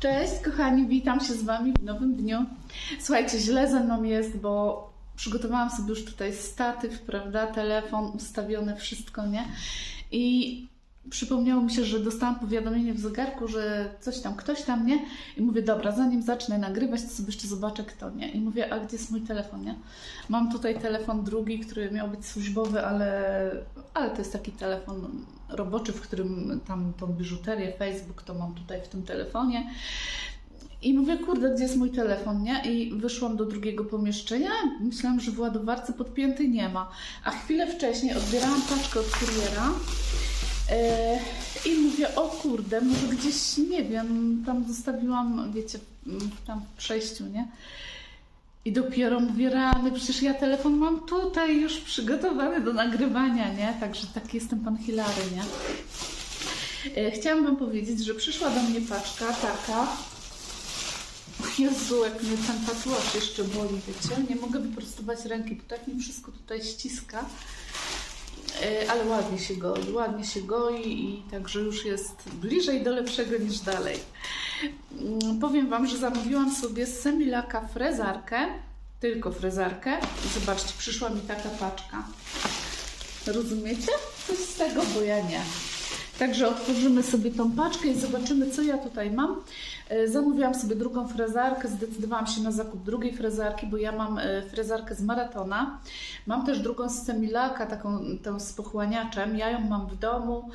Cześć kochani, witam się z Wami w nowym dniu. Słuchajcie, źle ze mną jest, bo przygotowałam sobie już tutaj statyw, prawda, telefon ustawione, wszystko, nie? I przypomniało mi się, że dostałam powiadomienie w zegarku, że coś tam, ktoś tam, nie? I mówię, dobra, zanim zacznę nagrywać, to sobie jeszcze zobaczę kto, nie? I mówię, a gdzie jest mój telefon, nie? Mam tutaj telefon drugi, który miał być służbowy, ale, ale to jest taki telefon roboczy, w którym tam tą biżuterię, Facebook, to mam tutaj w tym telefonie. I mówię, kurde, gdzie jest mój telefon, nie? I wyszłam do drugiego pomieszczenia. Myślałam, że w ładowarce podpiętej nie ma. A chwilę wcześniej odbierałam paczkę od kuriera. E, I mówię, o kurde, może gdzieś, nie wiem, tam zostawiłam, wiecie, tam w przejściu, nie? I dopiero mówię, rany, przecież ja telefon mam tutaj już przygotowany do nagrywania, nie? Także taki jestem pan Hilary, nie? E, Chciałam Wam powiedzieć, że przyszła do mnie paczka taka. Jezu, jak mnie ten tatuaż jeszcze boli, wiecie? Nie mogę wyprostować ręki, bo tak mi wszystko tutaj ściska. E, Ale ładnie się goi, ładnie się goi i także już jest bliżej do lepszego niż dalej. Mm, Powiem Wam, że zamówiłam sobie z Semilaka frezarkę, tylko frezarkę. I zobaczcie, przyszła mi taka paczka. Rozumiecie? Coś z tego, bo ja nie. Także otworzymy sobie tą paczkę i zobaczymy, co ja tutaj mam. E, Zamówiłam sobie drugą frezarkę, zdecydowałam się na zakup drugiej frezarki, bo ja mam e, frezarkę z Maratona. Mam też drugą z Semilaka, taką tą z pochłaniaczem. Ja ją mam w domu.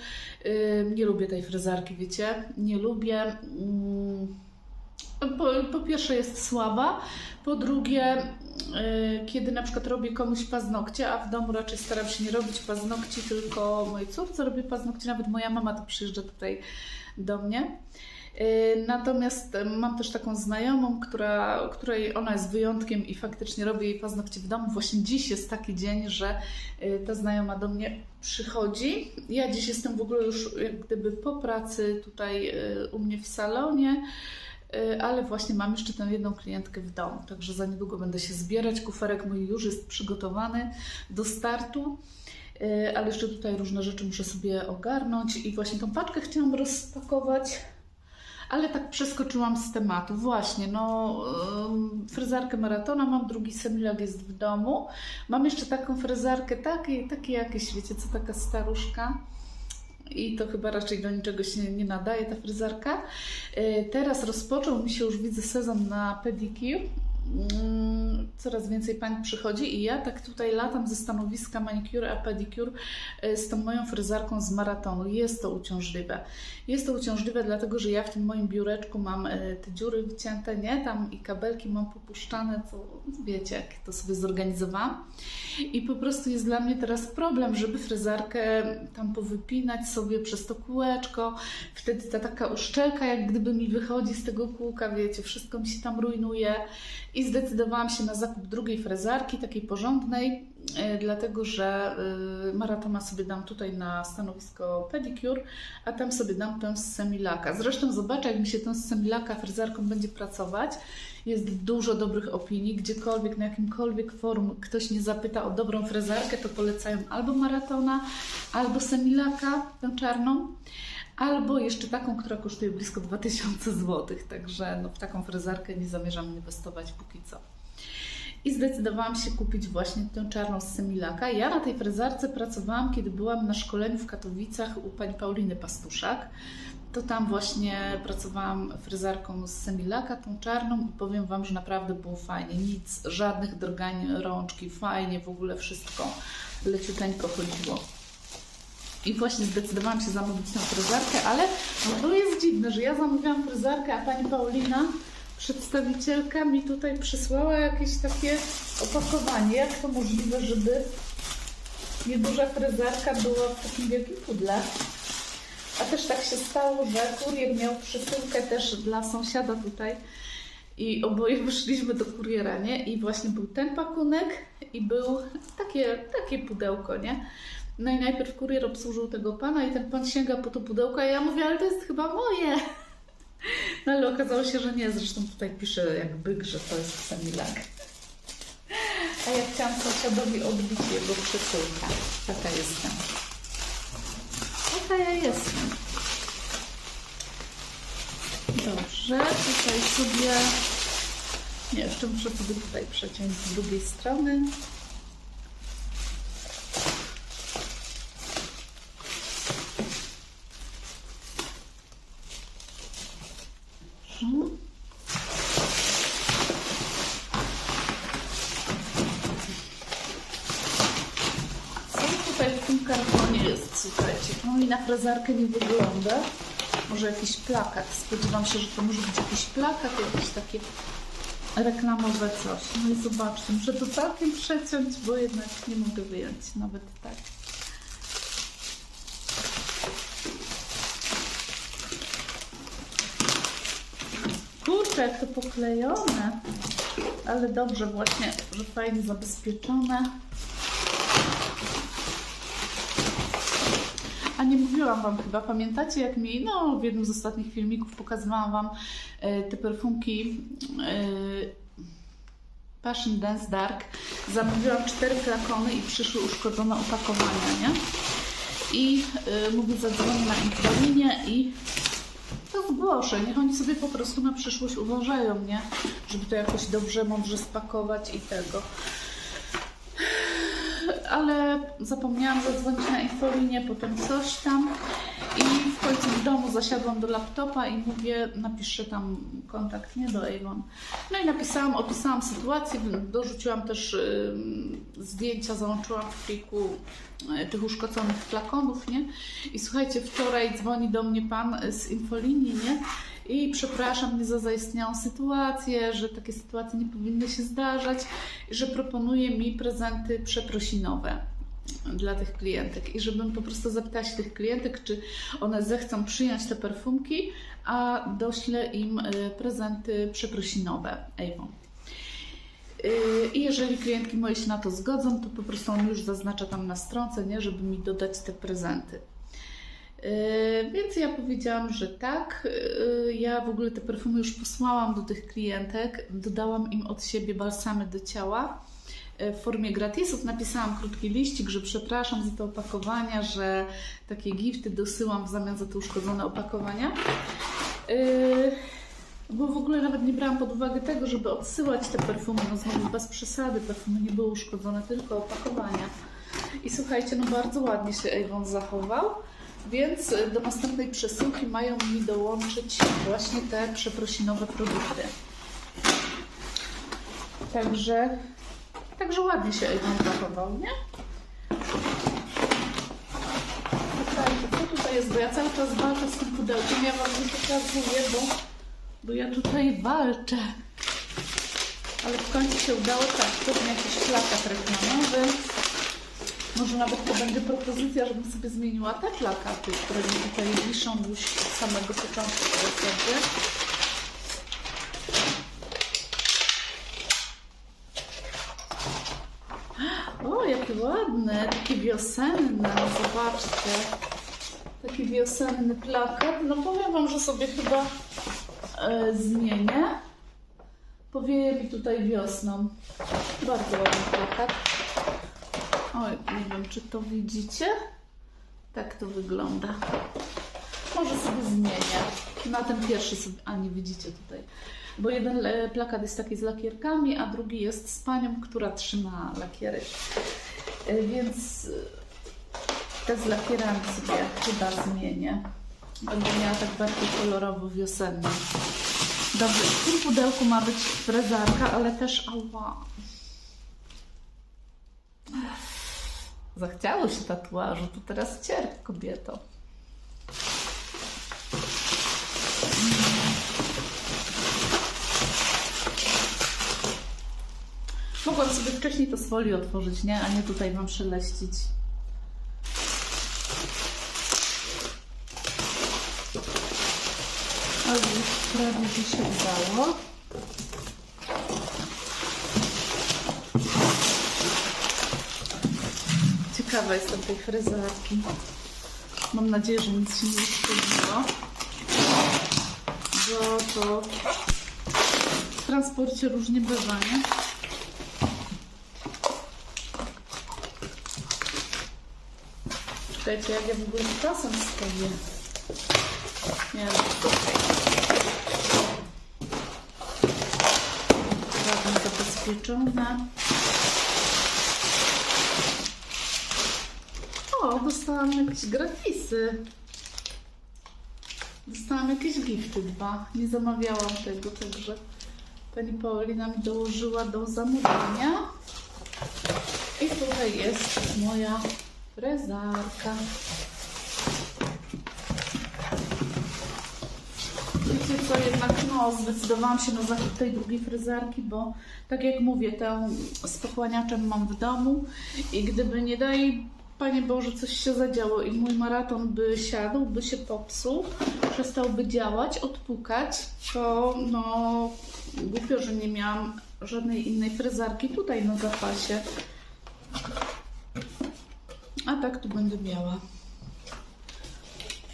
E, Nie lubię tej frezarki, wiecie? Nie lubię. Po, po pierwsze jest słaba, po drugie, y, kiedy na przykład robię komuś paznokcie, a w domu raczej staram się nie robić paznokci, tylko mojej córce robię paznokcie, nawet moja mama to przyjeżdża tutaj do mnie. Y, Natomiast mam też taką znajomą, która, której ona jest wyjątkiem i faktycznie robię jej paznokcie w domu. Właśnie dziś jest taki dzień, że y, ta znajoma do mnie przychodzi. Ja dziś jestem w ogóle już jak gdyby po pracy tutaj u mnie w salonie. Y, ale właśnie mam jeszcze tę jedną klientkę w domu, także za niedługo będę się zbierać. Kuferek mój już jest przygotowany do startu, y, ale jeszcze tutaj różne rzeczy muszę sobie ogarnąć i właśnie tą paczkę chciałam rozpakować. Ale tak przeskoczyłam z tematu. Właśnie, no, frezarkę maratona mam, drugi semilak jest w domu. Mam jeszcze taką frezarkę, takie, takie jakieś, wiecie co, taka staruszka. I to chyba raczej do niczego się nie nadaje ta fryzarka. E, Teraz rozpoczął mi się już widzę sezon na pedicure. Mm, Coraz więcej pań przychodzi i ja tak tutaj latam ze stanowiska manicure a pedicure e, z tą moją fryzarką z maratonu. Jest to uciążliwe. Jest to uciążliwe dlatego, że ja w tym moim biureczku mam e, te dziury wycięte, nie? Tam i kabelki mam popuszczane, co wiecie, jak to sobie zorganizowałam. I po prostu jest dla mnie teraz problem, żeby fryzarkę tam powypinać sobie przez to kółeczko. Wtedy ta taka uszczelka jak gdyby mi wychodzi z tego kółka, wiecie, wszystko mi się tam rujnuje. I zdecydowałam się na zakup drugiej frezarki, takiej porządnej, e, dlatego że e, maratona sobie dam tutaj na stanowisko pedicure, a tam sobie dam tę z semilaka. Zresztą zobaczę, jak mi się tą z semilaka frezarką będzie pracować. Jest dużo dobrych opinii, gdziekolwiek, na jakimkolwiek forum ktoś nie zapyta o dobrą frezarkę, to polecają albo maratona, albo semilaka, tę czarną. Albo jeszcze taką, która kosztuje blisko 2000 zł, także no, w taką frezarkę nie zamierzam inwestować póki co. I zdecydowałam się kupić właśnie tę czarną z Semilaka. Ja na tej frezarce pracowałam, kiedy byłam na szkoleniu w Katowicach u pani Pauliny Pastuszak. To tam właśnie pracowałam frezarką z Semilaka, tą czarną i powiem Wam, że naprawdę było fajnie. Nic, żadnych drgań rączki, fajnie, w ogóle wszystko leciuteńko chodziło. I właśnie zdecydowałam się zamówić tę fryzarkę, ale no to jest dziwne, że ja zamówiłam fryzarkę, a pani Paulina, przedstawicielka, mi tutaj przysłała jakieś takie opakowanie. Jak to możliwe, żeby nieduża fryzarka była w takim wielkim pudle? A też tak się stało, że kurier miał przesyłkę też dla sąsiada tutaj. I oboje wyszliśmy do kuriera, nie? I właśnie był ten pakunek i był takie, takie pudełko, nie? No i najpierw kurier obsłużył tego pana i ten pan sięga po to pudełko, a ja mówię, ale to jest chyba moje. No ale okazało się, że nie. Zresztą tutaj pisze jak byk, że to jest semilak. A ja chciałam sąsiadowi odbić jego przesyłkę. Taka jestem. Taka ja jestem. Dobrze, tutaj sobie... Nie, jeszcze muszę sobie tutaj przeciąć z drugiej strony. Mhm. Co tutaj w tym kartonie jest, słuchajcie? No i na frezarkę nie wygląda. Może jakiś plakat. Spodziewam się, że to może być jakiś plakat, jakieś takie reklamowe coś. No i zobaczcie, muszę to całkiem przeciąć, bo jednak nie mogę wyjąć nawet tak. Kurczę, jak to poklejone. Ale dobrze właśnie, że fajnie zabezpieczone. Nie mówiłam Wam chyba, pamiętacie jak mi, no w jednym z ostatnich filmików pokazywałam Wam e, te perfumki e, Passion Dance Dark. Zamówiłam cztery flakony i przyszły uszkodzone opakowania, nie? I e, mówię, zadzwonię na infolinię i to zgłoszę. Niech oni sobie po prostu na przyszłość uważają, nie? Żeby to jakoś dobrze, mądrze spakować i tego ale zapomniałam zadzwonić na infolinię, potem coś tam i w końcu w domu zasiadłam do laptopa i mówię, napiszę tam kontakt, nie do Avon. No i napisałam, opisałam sytuację, dorzuciłam też y, zdjęcia, załączyłam w pliku y, tych uszkodzonych flakonów, nie? I słuchajcie, wczoraj dzwoni do mnie pan z infolinii, nie? I przepraszam mnie za zaistniałą sytuację, że takie sytuacje nie powinny się zdarzać, że proponuje mi prezenty przeprosinowe dla tych klientek i żebym po prostu zapytała się tych klientek, czy one zechcą przyjąć te perfumki, a doślę im y, prezenty przeprosinowe Avon. Y, I jeżeli klientki moje się na to zgodzą, to po prostu on już zaznacza tam na stronce, nie, żeby mi dodać te prezenty. Yy, Więc ja powiedziałam, że tak. Yy, Ja w ogóle te perfumy już posłałam do tych klientek. Dodałam im od siebie balsamy do ciała yy, w formie gratisów. Napisałam krótki liścik, że przepraszam za te opakowania, że takie gifty dosyłam w zamian za te uszkodzone opakowania. Bo w ogóle nawet nie brałam pod uwagę tego, żeby odsyłać te perfumy. No znowu bez przesady, perfumy nie były uszkodzone, tylko opakowania. I słuchajcie, no bardzo ładnie się Avon zachował. Więc y, do następnej przesyłki mają mi dołączyć właśnie te przeprosinowe produkty. Także, także ładnie się Avon zachował, nie? Co tutaj jest? Bo ja cały czas walczę z tym pudełkiem. Ja Wam nie pokazuję, bo, bo ja tutaj walczę. Ale w końcu się udało tak. Potem jakiś plakat reklamowy. Może nawet to będzie propozycja, żebym sobie zmieniła te plakaty, które mi tutaj wiszą już od samego początku zasadzie. O, jakie ładne, takie wiosenne, zobaczcie. Taki wiosenny plakat. No powiem Wam, że sobie chyba e, zmienię. Powieje mi tutaj wiosną. Bardzo ładny plakat. Oj, nie wiem, czy to widzicie? Tak to wygląda. Może sobie zmienię. Na ten pierwszy sobie... A, nie widzicie tutaj. Bo jeden plakat jest taki z lakierkami, a drugi jest z panią, która trzyma lakiery. E, Więc e, te z lakierami sobie chyba zmienię. Będę miała tak bardziej kolorowo wiosennie. Dobrze, w tym pudełku ma być frezarka, ale też ała. Zachciało się tatuażu, to teraz cierp kobieto. Mogłam sobie wcześniej to z folii otworzyć, nie? A nie tutaj Wam szeleścić. Ale już prawie się udało. ciekawa jestem tej fryzarki. Mam nadzieję, że nic się nie uszkodziło. Bo to w transporcie różnie bywa, nie? Czekajcie, jak ja w ogóle czasem stoję. Nie wiem. Ładnie zabezpieczone. Dostałam jakieś gratisy. Dostałam jakieś gifty dwa. Nie zamawiałam tego, także pani Paulina mi dołożyła do zamówienia. I tutaj jest moja frezarka. Wiecie co, jednak no, zdecydowałam się na zakup tej drugiej fryzarki, bo tak jak mówię, tę z pochłaniaczem mam w domu i gdyby nie daj Panie Boże, coś się zadziało i mój maraton by siadł, by się popsuł, przestałby działać, odpukać, to no głupio, że nie miałam żadnej innej fryzarki tutaj na zapasie. A tak tu będę miała.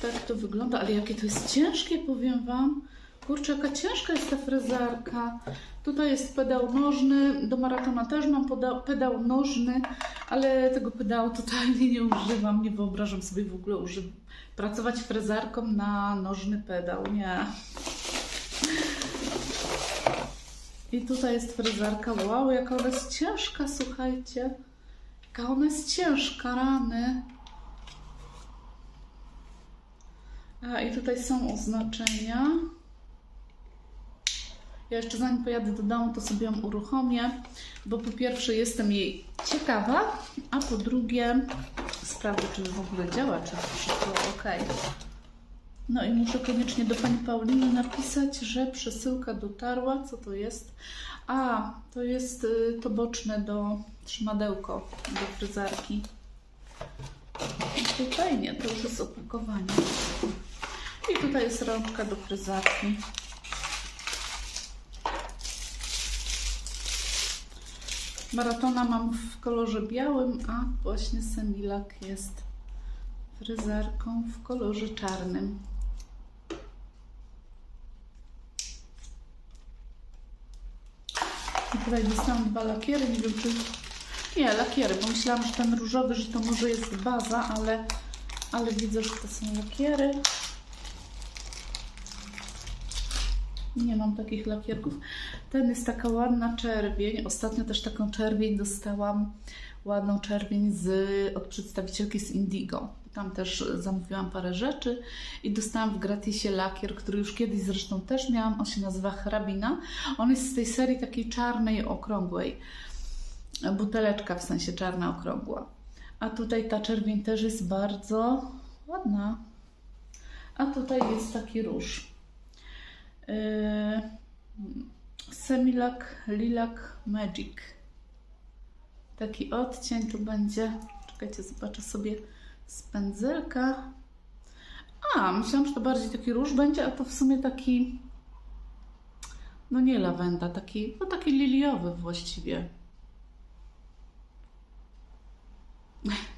Tak to wygląda, ale jakie to jest ciężkie, powiem Wam. Kurczę, jaka ciężka jest ta frezarka. Tutaj jest pedał nożny, do maratona też mam pedał nożny, ale tego pedału totalnie nie używam. Nie wyobrażam sobie w ogóle uży- pracować frezarką na nożny pedał. Nie. I tutaj jest frezarka. Wow, jaka ona jest ciężka, słuchajcie. Jaka ona jest ciężka, rany. A i tutaj są oznaczenia. Ja jeszcze zanim pojadę do domu, to sobie ją uruchomię, bo po pierwsze jestem jej ciekawa, a po drugie sprawdzę, czy w ogóle działa, czy wszystko ok. No i muszę koniecznie do pani Pauliny napisać, że przesyłka dotarła. Co to jest? A, to jest y, to boczne do trzymadełko do fryzarki. Tutaj nie, to już jest opakowanie. I tutaj jest rączka do fryzarki. Maratona mam w kolorze białym, a właśnie Semilak jest fryzarką w kolorze czarnym. I tutaj dostałam dwa lakiery, nie wiem czy... Nie, lakiery, bo myślałam, że ten różowy, że to może jest baza, ale, ale widzę, że to są lakiery. Nie mam takich lakierków. Ten jest taka ładna czerwień. Ostatnio też taką czerwień dostałam. Ładną czerwień z, od przedstawicielki z Indigo. Tam też zamówiłam parę rzeczy i dostałam w gratisie lakier, który już kiedyś zresztą też miałam. On się nazywa Hrabina. On jest z tej serii takiej czarnej, okrągłej. Buteleczka w sensie czarna, okrągła. A tutaj ta czerwień też jest bardzo ładna. A tutaj jest taki róż. Yy, Semilak Lilac Magic. Taki odcień tu będzie. Czekajcie, zobaczę sobie z pędzelka. A, myślałam, że to bardziej taki róż będzie, a to w sumie taki. No nie lawenda, taki, no taki liliowy właściwie.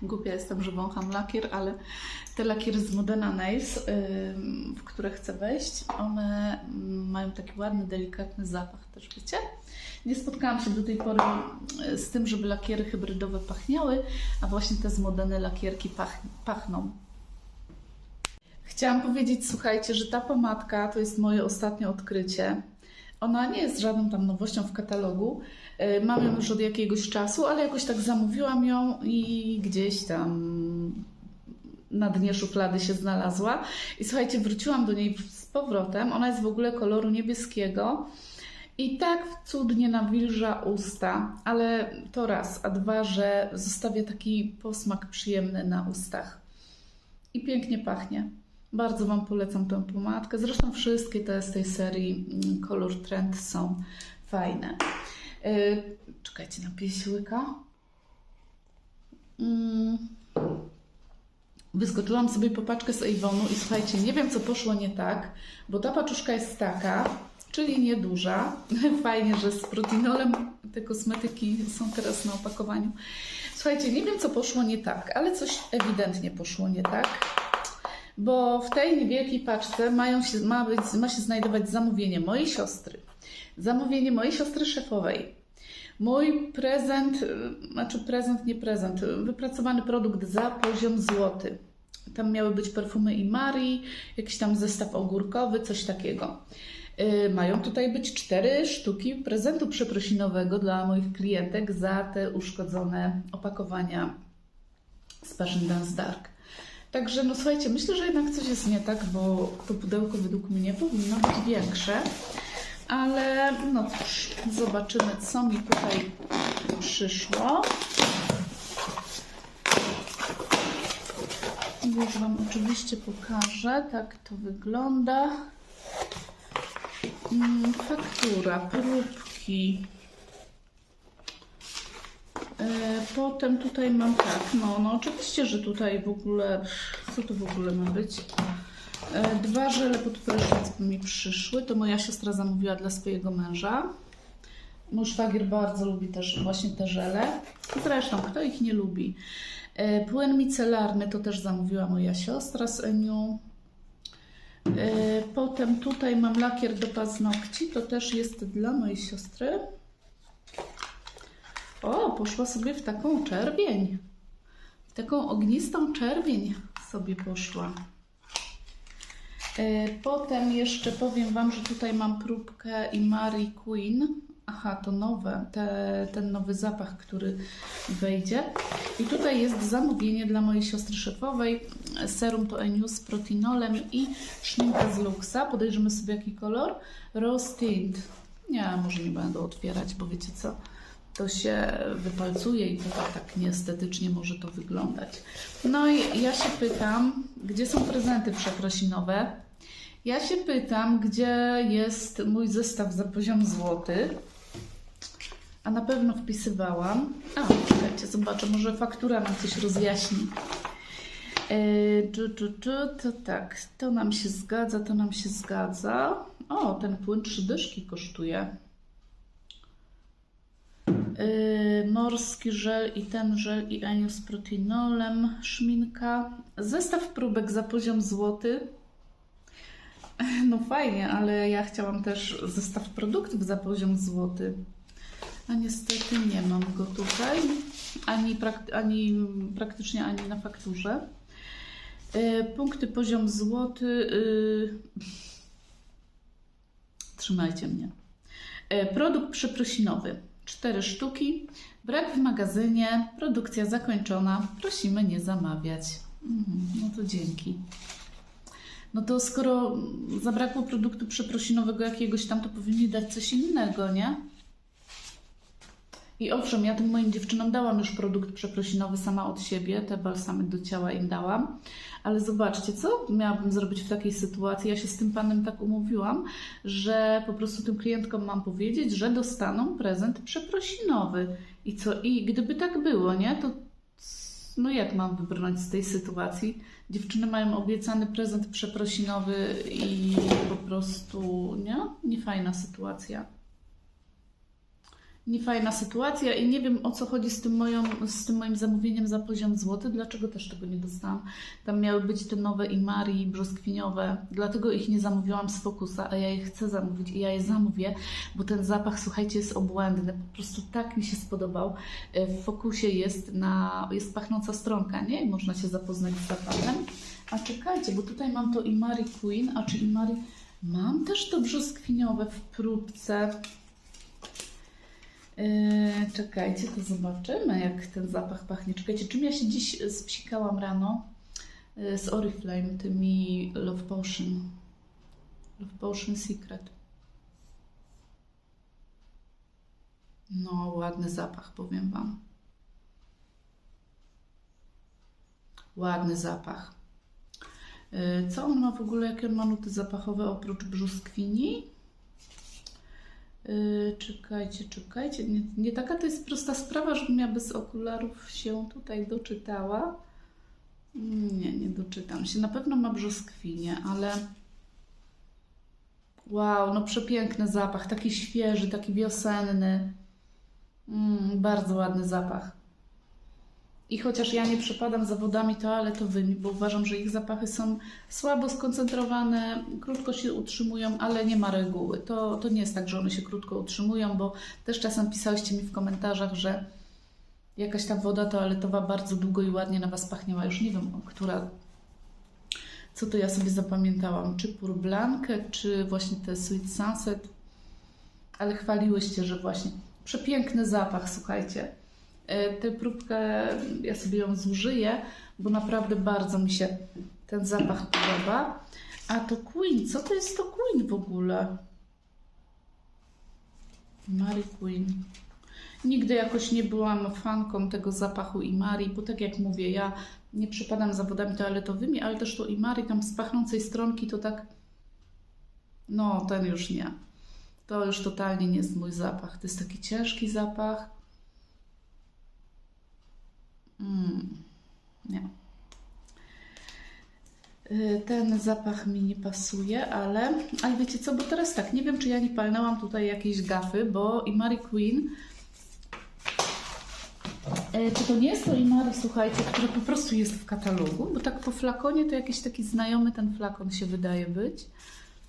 Głupia jestem, że wącham lakier, ale te lakiery z Modena Nails, w które chcę wejść, one mają taki ładny, delikatny zapach też, wiecie? Nie spotkałam się do tej pory y, z tym, żeby lakiery hybrydowe pachniały, a właśnie te z Modeny lakierki pach, pachną. Chciałam powiedzieć, słuchajcie, że ta pomadka to jest moje ostatnie odkrycie. Ona nie jest żadną tam nowością w katalogu. Y, Mam ją już od jakiegoś czasu, ale jakoś tak zamówiłam ją i gdzieś tam na dnie szuflady się znalazła. I słuchajcie, wróciłam do niej z powrotem. Ona jest w ogóle koloru niebieskiego. I tak cudnie nawilża usta, ale to raz, a dwa, że zostawia taki posmak przyjemny na ustach. I pięknie pachnie. Bardzo Wam polecam tę pomadkę. Zresztą wszystkie te z tej serii mm, Color Trend są fajne. Yy, czekajcie, napiję się łyka. Mm. Wyskoczyłam sobie po paczkę z Avonu i słuchajcie, nie wiem co poszło nie tak, bo ta paczuszka jest taka, czyli nieduża. Fajnie, że z proteinolem te kosmetyki są teraz na opakowaniu. Słuchajcie, nie wiem co poszło nie tak, ale coś ewidentnie poszło nie tak bo w tej niewielkiej paczce mają się, ma, być, ma się znajdować zamówienie mojej siostry, zamówienie mojej siostry szefowej, mój prezent, y, znaczy prezent, nie prezent, y, wypracowany produkt za poziom złoty. Tam miały być perfumy i Marii, jakiś tam zestaw ogórkowy, coś takiego. Y, Mają tutaj być cztery sztuki prezentu przeprosinowego dla moich klientek za te uszkodzone opakowania z Passion Dance Dark. Także no słuchajcie, myślę, że jednak coś jest nie tak, bo to pudełko według mnie powinno być większe. Ale no cóż, zobaczymy co mi tutaj przyszło. Już Wam oczywiście pokażę, tak to wygląda. Mm, Faktura, próbki. E, Potem tutaj mam tak, no, no oczywiście, że tutaj w ogóle, co to w ogóle ma być? E, Dwa żele pod prysznic mi przyszły, to moja siostra zamówiła dla swojego męża. Mój szwagier bardzo lubi też właśnie te żele. Zresztą, kto ich nie lubi? E, Płyn micelarny to też zamówiła moja siostra z Eniu. Potem tutaj mam lakier do paznokci, to też jest dla mojej siostry. O, poszła sobie w taką czerwień. W taką ognistą czerwień sobie poszła. E, Potem jeszcze powiem Wam, że tutaj mam próbkę i Mary Queen. Aha, to nowe, te, ten nowy zapach, który wejdzie. I tutaj jest zamówienie dla mojej siostry szefowej. Serum to Eniu z protinolem i szminka z Luxa. Podejrzymy sobie jaki kolor. Rose Tint. Nie, może nie będę otwierać, bo wiecie co? To się wypalcuje i to tak, tak nieestetycznie może to wyglądać. No i ja się pytam, gdzie są prezenty przeprosinowe? Ja się pytam, gdzie jest mój zestaw za poziom złoty. A na pewno wpisywałam. A, czekajcie, zobaczę, może faktura nam coś rozjaśni. Yy, tu, tu, to tak, to nam się zgadza, to nam się zgadza. O, ten płyn trzy dyszki kosztuje. Yy, morski żel i ten żel i Eniu z protinolem, szminka. Zestaw próbek za poziom złoty. No fajnie, ale ja chciałam też zestaw produktów za poziom złoty. A niestety nie mam go tutaj, ani, prak- ani praktycznie ani na fakturze. Yy, punkty poziom złoty. Yy... Trzymajcie mnie. Produkt przeprosinowy. Cztery sztuki. Brak w magazynie. Produkcja zakończona. Prosimy nie zamawiać. Mhm, no to dzięki. No to skoro zabrakło produktu przeprosinowego jakiegoś tam, to powinni dać coś innego, nie? I owszem, ja tym moim dziewczynom dałam już produkt przeprosinowy sama od siebie, te balsamy do ciała im dałam, ale zobaczcie, co miałabym zrobić w takiej sytuacji? Ja się z tym panem tak umówiłam, że po prostu tym klientkom mam powiedzieć, że dostaną prezent przeprosinowy. I co? I gdyby tak było, nie? To no jak mam wybrnąć z tej sytuacji? Dziewczyny mają obiecany prezent przeprosinowy i po prostu, nie? Niefajna sytuacja. Niefajna sytuacja i nie wiem o co chodzi z tym, moją, z tym moim zamówieniem za poziom złoty, dlaczego też tego nie dostałam. Tam miały być te nowe Imari brzoskwiniowe, dlatego ich nie zamówiłam z Fokusa, a ja je chcę zamówić i ja je zamówię, bo ten zapach, słuchajcie, jest obłędny, po prostu tak mi się spodobał. W Fokusie jest, na, jest pachnąca stronka, nie? I można się zapoznać z zapachem. A czekajcie, bo tutaj mam to Imari Queen, a czy Imari... Mam też to brzoskwiniowe w próbce. Yy, czekajcie, to zobaczymy, jak ten zapach pachnie. Czekajcie, czym ja się dziś spsikałam rano yy, z Oriflame, tymi Love Potion. Love Potion Secret. No, ładny zapach, powiem Wam. Ładny zapach. Yy, Co on ma w ogóle, jakie ma nuty zapachowe oprócz brzoskwini? Yy, czekajcie, czekajcie. Nie, nie taka to jest prosta sprawa, żebym ja bez okularów się tutaj doczytała. Nie, nie doczytam się. Na pewno ma brzoskwinie, ale wow, no przepiękny zapach, taki świeży, taki wiosenny. Mm, bardzo ładny zapach. I chociaż ja nie przepadam za wodami toaletowymi, bo uważam, że ich zapachy są słabo skoncentrowane, krótko się utrzymują, ale nie ma reguły. To, to nie jest tak, że one się krótko utrzymują, bo też czasem pisałyście mi w komentarzach, że jakaś tam woda toaletowa bardzo długo i ładnie na Was pachniała. Już nie wiem, która Co to ja sobie zapamiętałam? Czy Pur Blankę, czy właśnie te Sweet Sunset? Ale chwaliłyście, że właśnie przepiękny zapach, słuchajcie. E, Tę próbkę ja sobie ją zużyję, bo naprawdę bardzo mi się ten zapach podoba. A to Queen, co to jest to Queen w ogóle? Mary Queen. Nigdy jakoś nie byłam fanką tego zapachu Imari, bo tak jak mówię, ja nie przypadam za wodami toaletowymi, ale też to Imari tam z pachnącej stronki to tak, no ten już nie. To już totalnie nie jest mój zapach. To jest taki ciężki zapach. Mm, nie. Y, Ten zapach mi nie pasuje, ale, ale wiecie co, bo teraz tak, nie wiem czy ja nie palnęłam tutaj jakiejś gafy, bo i Mary Queen E, Czy to nie jest to Imari, słuchajcie, które po prostu jest w katalogu? Bo tak po flakonie to jakiś taki znajomy ten flakon się wydaje być.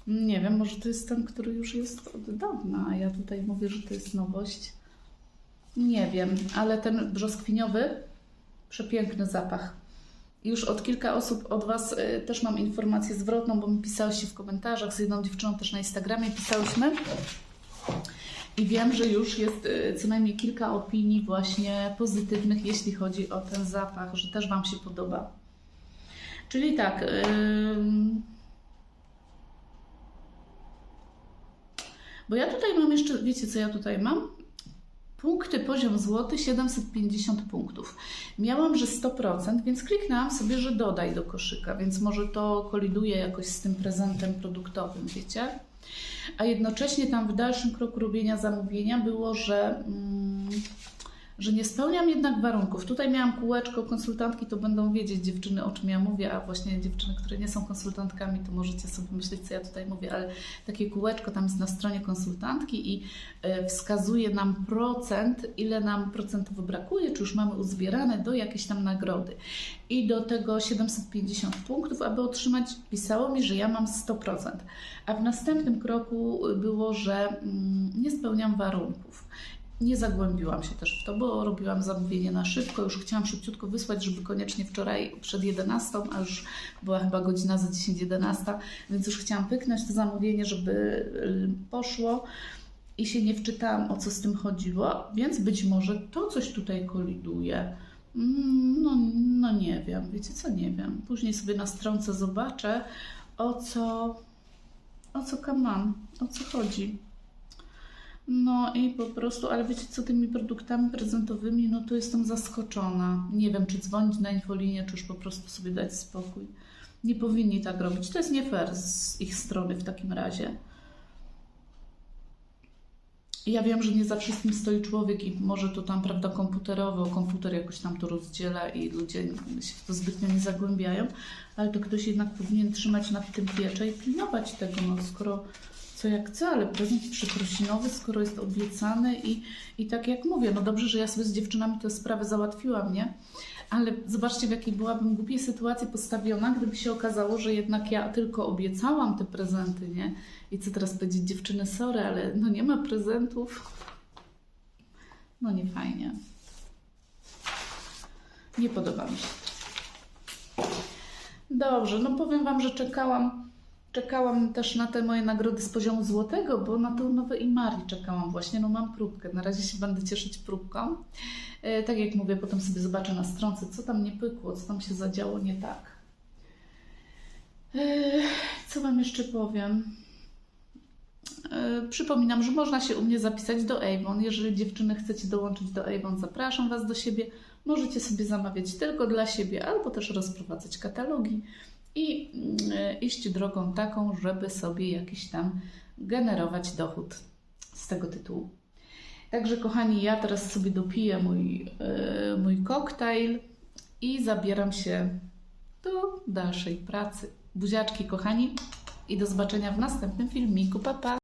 Nie wiem, może to jest ten, który już jest od dawna, a ja tutaj mówię, że to jest nowość. Nie wiem, ale ten brzoskwiniowy, przepiękny zapach. Już od kilka osób od Was y, też mam informację zwrotną, bo mi pisałyście w komentarzach, z jedną dziewczyną też na Instagramie pisałyśmy. I wiem, że już jest y, co najmniej kilka opinii właśnie pozytywnych, jeśli chodzi o ten zapach, że też Wam się podoba. Czyli tak. Bo ja tutaj mam jeszcze, wiecie co ja tutaj mam? Punkty poziom złoty 750 punktów. Miałam, że 100%, więc kliknęłam sobie, że dodaj do koszyka, więc może to koliduje jakoś z tym prezentem produktowym, wiecie? A jednocześnie tam w dalszym kroku robienia zamówienia było, że, mm, że nie spełniam jednak warunków. Tutaj miałam kółeczko, konsultantki to będą wiedzieć dziewczyny, o czym ja mówię, a właśnie dziewczyny, które nie są konsultantkami, to możecie sobie myśleć, co ja tutaj mówię, ale takie kółeczko tam jest na stronie konsultantki i e, wskazuje nam procent, ile nam procentowo brakuje, czy już mamy uzbierane do jakiejś tam nagrody. I do tego 750 punktów, aby otrzymać, pisało mi, że ja mam 100%. A w następnym kroku było, że mm, nie spełniam warunków. Nie zagłębiłam się też w to, bo robiłam zamówienie na szybko. Już chciałam szybciutko wysłać, żeby koniecznie wczoraj przed 11, a już była chyba godzina za 10-11, więc już chciałam pyknąć to zamówienie, żeby y, poszło i się nie wczytałam, o co z tym chodziło, więc być może to coś tutaj koliduje. Mm, No, no nie wiem, wiecie co, nie wiem. Później sobie na stronce zobaczę, o co, o co kaman, o co chodzi. No i po prostu, ale wiecie co, tymi produktami prezentowymi, no to jestem zaskoczona. Nie wiem, czy dzwonić na infolinię, czy już po prostu sobie dać spokój. Nie powinni tak robić. To jest nie fair z ich strony w takim razie. Ja wiem, że nie za wszystkim stoi człowiek i może to tam, prawda, komputerowo, komputer jakoś tam to rozdziela i ludzie się w to zbytnio nie zagłębiają, ale to ktoś jednak powinien trzymać nad tym pieczę i pilnować tego, no skoro co jak co, ale prezent przeprosinowy, skoro jest obiecany i, i tak jak mówię, no dobrze, że ja sobie z dziewczynami tę sprawę załatwiłam, nie? Ale zobaczcie, w jakiej byłabym głupiej sytuacji postawiona, gdyby się okazało, że jednak ja tylko obiecałam te prezenty, nie? I co teraz powiedzieć, dziewczyny, sorry, ale no nie ma prezentów. No nie fajnie. Nie podoba mi się. Dobrze, no powiem Wam, że czekałam, czekałam też na te moje nagrody z poziomu złotego, bo na tą nowe Imari czekałam właśnie, no mam próbkę, na razie się będę cieszyć próbką. E, tak jak mówię, potem sobie zobaczę na stronce, co tam nie pykło, co tam się zadziało nie tak. E, co Wam jeszcze powiem? E, Przypominam, że można się u mnie zapisać do Avon. Jeżeli dziewczyny chcecie dołączyć do Avon, zapraszam Was do siebie. Możecie sobie zamawiać tylko dla siebie, albo też rozprowadzać katalogi i mm, iść drogą taką, żeby sobie jakiś tam generować dochód z tego tytułu. Także, kochani, ja teraz sobie dopiję mój, e, mój koktajl i zabieram się do dalszej pracy. Buziaczki, kochani, i do zobaczenia w następnym filmiku. Pa, pa!